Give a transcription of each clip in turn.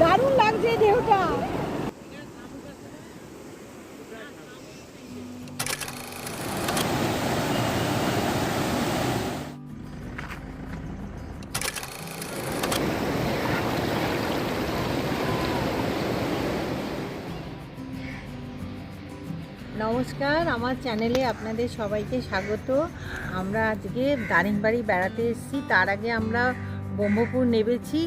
দারুণ লাগছে ঢেউটা নমস্কার, আমার চ্যানেলে আপনাদের সবাইকে স্বাগত। আমরা আজকে দারিংবাড়ি বেড়াতে এসেছি। তার আগে আমরা ব্রহ্মপুর নেমেছি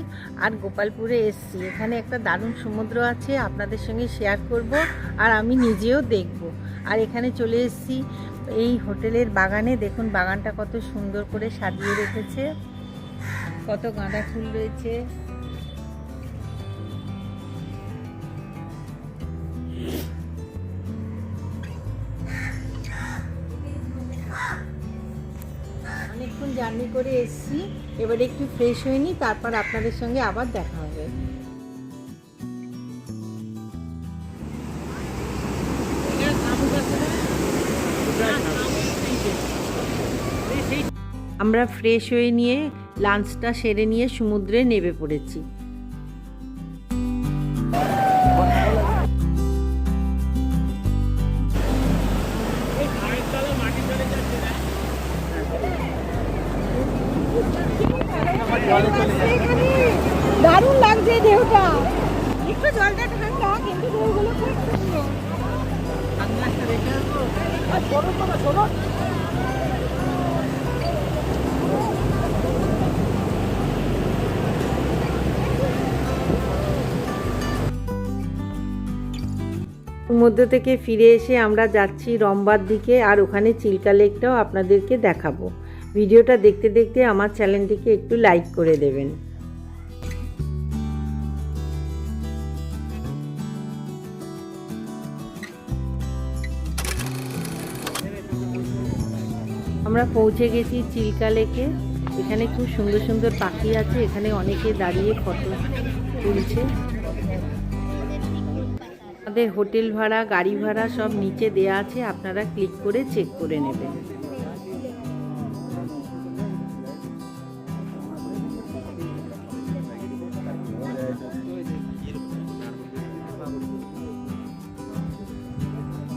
আর গোপালপুরে এসেছি। এখানে একটা দারুণ সমুদ্র আছে, আপনাদের সঙ্গে শেয়ার করব আর আমি নিজেও দেখব। আর এখানে চলে এসেছি, এই হোটেলের বাগানে। দেখুন, বাগানটা কত সুন্দর করে সাজিয়ে রেখেছে। কত গাঁদা ফুল রয়েছে। অনেকক্ষণ জার্নি করে এসছি। এবারে একটু ফ্রেশ হয়ে নিই, তারপর আপনাদের সঙ্গে আবার দেখা হবে। আমরা ফ্রেশ হয়ে নিয়ে লাঞ্চটা সেরে নিয়ে সমুদ্রে নেমে পড়েছি। দারুণ লাগছে ঢেউটা একটু জলটা ঠান্ডা কিন্তু ঢেউগুলো খুব সুন্দর। সমুদ্র থেকে ফিরে এসে আমরা যাচ্ছি রম্বার দিকে, আর ওখানে চিল্কা লেকটাও আপনাদেরকে দেখাবো। ভিডিওটা দেখতে দেখতে আমার চ্যানেলটিকে একটু লাইক করে দেবেন। আমরা পৌঁছে গেছি চিল্কা লেকে। এখানে খুব সুন্দর সুন্দর পাখি আছে, এখানে অনেকে দাঁড়িয়ে ফটো তুলছে। আমাদের হোটেল ভাড়া, গাড়ি ভাড়া সব নিচে দেয়া আছে, আপনারা ক্লিক করে চেক করে নেবেন।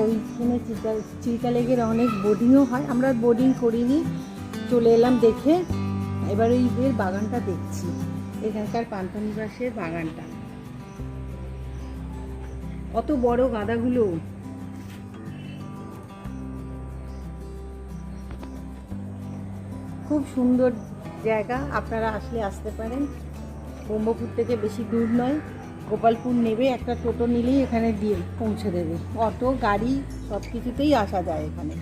ওইখানে চিল্কা চিল্কা লেগের অনেক বোর্ডিংও হয়। আমরা বোর্ডিং করিনি, চলে এলাম দেখে। এবার ওই এর বাগানটা দেখছি। এখানকার পান্থনিবাসের বাগানটা। কত বড় গাঁদাগুলো। খুব সুন্দর জায়গা। আপনারা আসলে আসতে পারেন। ব্রহ্মপুর থেকে বেশি দূর নয়। গোপালপুর নেবে, একটা টোটো নিলেই এখানে দিয়ে পৌঁছে দেবে। অটো, গাড়ি সব কিছুতেই আসা যায় এখানে।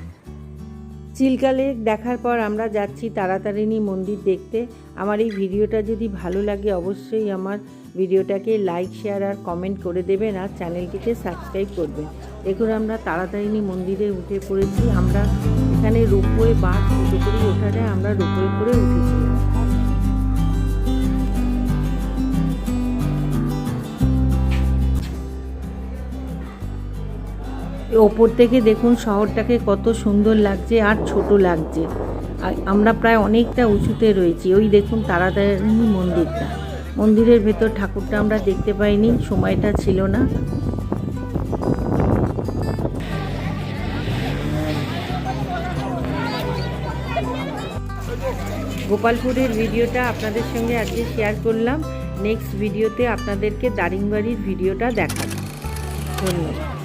চিল্কা লেক দেখার পর আমরা যাচ্ছি তারাতারিণী মন্দির দেখতে। আমার এই ভিডিওটা যদি ভালো লাগে অবশ্যই আমার ভিডিওটাকে লাইক, শেয়ার আর কমেন্ট করে দেবেন আর চ্যানেলটিকে সাবস্ক্রাইব করবেন। দেখুন আমরা তারাতারিণী মন্দিরে উঠে পড়েছি। আমরা এখানে রোপওয়ে বাস উঠে করেই ওঠা যায় আমরা রোপওয়ে করে উঠেছিলাম। ওপর থেকে দেখুন শহরটাকে কত সুন্দর লাগছে আর ছোট লাগছে। আমরা প্রায় অনেকটা উঁচুতে রয়েছি। ওই দেখুন তারাতারিণী মন্দিরটা। মন্দিরের ভেতর ঠাকুরটা আমরা দেখতে পাইনি, সময়টা ছিল না। গোপালপুরের ভিডিওটা আপনাদের সঙ্গে আজকে শেয়ার করলাম। নেক্সট ভিডিওতে আপনাদেরকে দারিংবাড়ির ভিডিওটা দেখাবো। ধন্যবাদ।